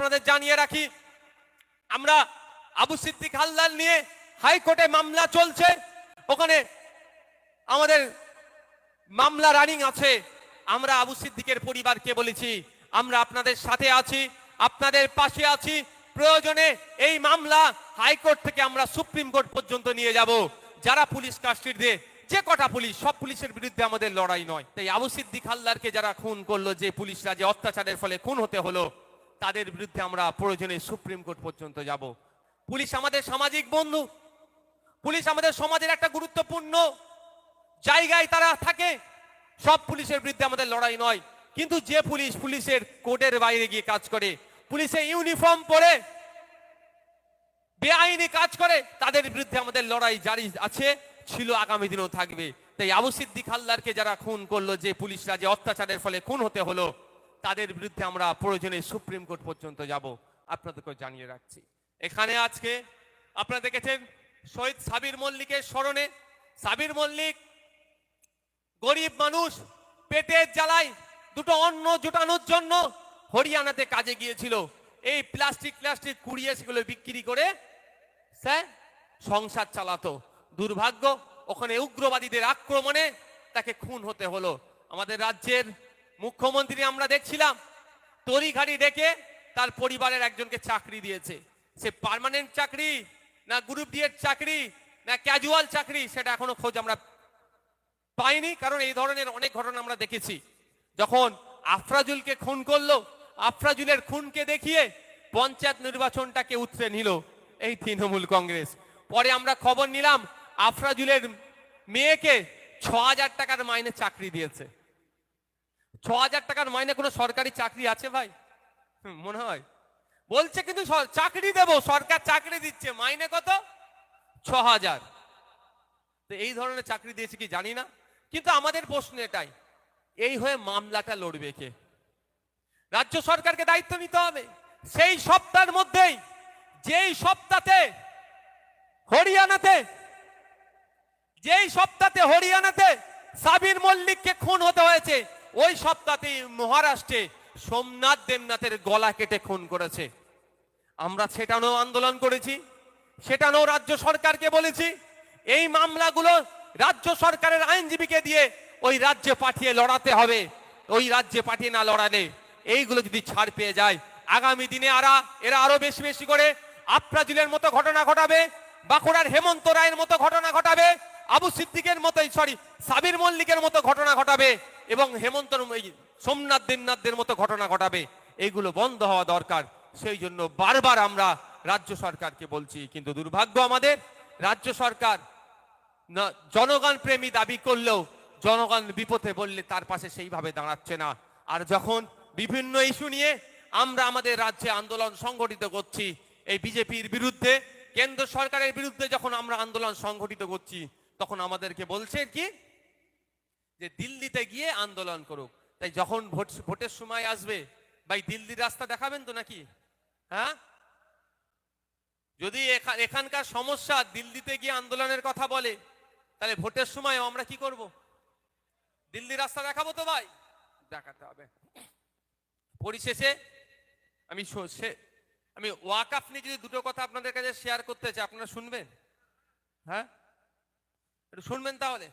আপনাদের জানিয়ে রাখি, আমরা আবু সিদ্দিক হালদার নিয়ে হাইকোর্টে মামলা চলছে। ওখানে আমাদের মামলা রানিং আছে। আমরা আবু সিদ্দিকের পরিবারকে বলেছি, আমরা আপনাদের সাথে আছি, আপনাদের পাশে আছি। প্রয়োজনে এই মামলা হাইকোর্ট থেকে আমরা সুপ্রিম কোর্ট পর্যন্ত নিয়ে যাব। যারা পুলিশ কাস্টডিতে যে কটা পুলিশ, সব পুলিশের বিরুদ্ধে আমাদের লড়াই নয়। তাই আবু সিদ্দিক হালদারকে যারা খুন করল, যে পুলিশরা যে অত্যাচারের ফলে খুন হতে হলো তাদের বিরুদ্ধে আমরা প্রয়োজনে সুপ্রিম কোর্ট পর্যন্ত যাব। পুলিশ আমাদের সামাজিক বন্ধু। পুলিশ আমাদের সমাজের একটা গুরুত্বপূর্ণ জায়গায় তারা থাকে। সব পুলিশের বিরুদ্ধে আমাদের লড়াই নয়। কিন্তু যে পুলিশ পুলিশের কোর্টের বাইরে গিয়ে কাজ করে পুলিশের ইউনিফর্ম পরে, বেআইনি কাজ করে, তাদের বিরুদ্ধে আমাদের লড়াই জারি আছে, ছিল আগামী দিনেও থাকবে। তাই আবু সিদ্দিক হালদারকে যারা খুন করল, যে পুলিশরা যে অত্যাচারের ফলে খুন হতে হলো তাদের বিরুদ্ধে আমরা প্রয়োজনে সুপ্রিম কোর্ট পর্যন্ত যাব। আপনাদেরকে জানিয়ে রাখছি। এখানে আজকে আপনারা দেখেছেন শহীদ সাবির মল্লিকের স্মরণে। সাবির মল্লিক গরিব মানুষ, পেটের জ্বালায় দুটো অন্ন জোটানোর জন্য হরিয়ানাতে কাজে গিয়েছিল। এই প্লাস্টিক প্লাস্টিক কুড়িয়ে সেগুলো বিক্রি করে স্যার সংসার চালাতো। দুর্ভাগ্য, ওখানে উগ্রবাদীদের আক্রমণে তাকে খুন হতে হলো। আমাদের রাজ্যের মুখ্যমন্ত্রী আমরা দেখছিলাম, তড়িঘাড়ি ডেকে তার পরিবারের একজনকে চাকরি দিয়েছে। সে পার্মানেন্ট চাকরি না গ্রুপ ডি এর চাকরি না ক্যাজুয়াল চাকরি সেটা এখনও খোঁজ আমরা পাইনি, কারণ এই ধরনের অনেক ঘটনা আমরা দেখেছি। যখন আফরাজুলকে খুন করল, আফরাজুলের খুনকে দেখিয়ে পঞ্চায়েত নির্বাচনটাকে উতরে নিল এই তৃণমূল কংগ্রেস। পরে আমরা খবর নিলাম, আফরাজুলের মেয়েকে ছ হাজার টাকার মাইনে চাকরি দিয়েছে। ছ হাজার টাকার মাইনে কোনো সরকারি চাকরি আছে ভাই? মনে হয়। বলছে কিন্তু চাকরি দেবো, সরকার চাকরি দিচ্ছে। মাইনে কত? ছ হাজার তো এই ধরনের চাকরি দিয়েছে কি জানি না। কিন্তু আমাদের প্রশ্ন এটাই, এই হয়ে মামলাটা লড়বে কে? রাজ্য সরকারকে দায়িত্ব নিতে হবে। সেই সপ্তাহের মধ্যেই, যেই সপ্তাহে হরিয়ানাতে, যেই সপ্তাহে হরিয়ানাতে সাবির মল্লিককে খুন হতে হয়েছে ওই সপ্তাহতেই মহারাষ্ট্রে সোমনাথ দেবনাথের গলা কেটে খুন করেছে। আমরা সেটানো আন্দোলন করেছি সেটানো রাজ্য সরকারকে বলেছি, এই মামলাগুলো রাজ্য সরকারের আইনজীবীকে দিয়ে ওই রাজ্যে পাঠিয়ে লড়াতে হবে, ওই রাজ্যে পাঠিয়ে না লড়ালে এইগুলো যদি ছাড় পেয়ে যায়, আগামী দিনে আরা, এরা আরও বেশি বেশি করে আপ্রাজুলের মতো ঘটনা ঘটাবে, বাঁকুড়ার হেমন্ত রায়ের মতো ঘটনা ঘটাবে, আবু সিদ্দিকের মতো সরি সাবির মল্লিকের মতো ঘটনা ঘটাবে এবং হেমন্ত সোমনাথ দেবনাথদের মতো ঘটনা ঘটাবে এগুলো বন্ধ হওয়া দরকার। সেই জন্য বারবার আমরা রাজ্য সরকারকে বলছি, কিন্তু দুর্ভাগ্য আমাদের, রাজ্য সরকার জনগণ প্রেমী দাবি করলেও জনগণ বিপথে বললে তার পাশে সেইভাবে দাঁড়াচ্ছে না। আর যখন বিভিন্ন ইস্যু নিয়ে আমরা আমাদের রাজ্যে আন্দোলন সংগঠিত করছি, এই বিজেপির বিরুদ্ধে, কেন্দ্র সরকারের বিরুদ্ধে যখন আমরা আন্দোলন সংগঠিত করছি, তখন আমাদেরকে বলছে কি যে দিল্লিতে গিয়ে আন্দোলন করুক। তাই যখন ভোট, ভোটের সময় আসবে, ভাই দিল্লির রাস্তা দেখাবেন তো নাকি? হ্যাঁ? যদি এখা- এখানকার সমস্যা দিল্লিতে গিয়ে আন্দোলনের কথা বলে, তাহলে ভোটের সময় আমরা কি করব? দিল্লি রাস্তা দেখাবো তো ভাই। দেখাতে হবে। পরিশেষে আমি আমি ওয়াকাফ নিয়ে যদি দুটো কথা আপনাদের কাছে শেয়ার করতে চাই, আপনারা শুনবেন? হ্যাঁ? একটু শুনবেন তাহলে?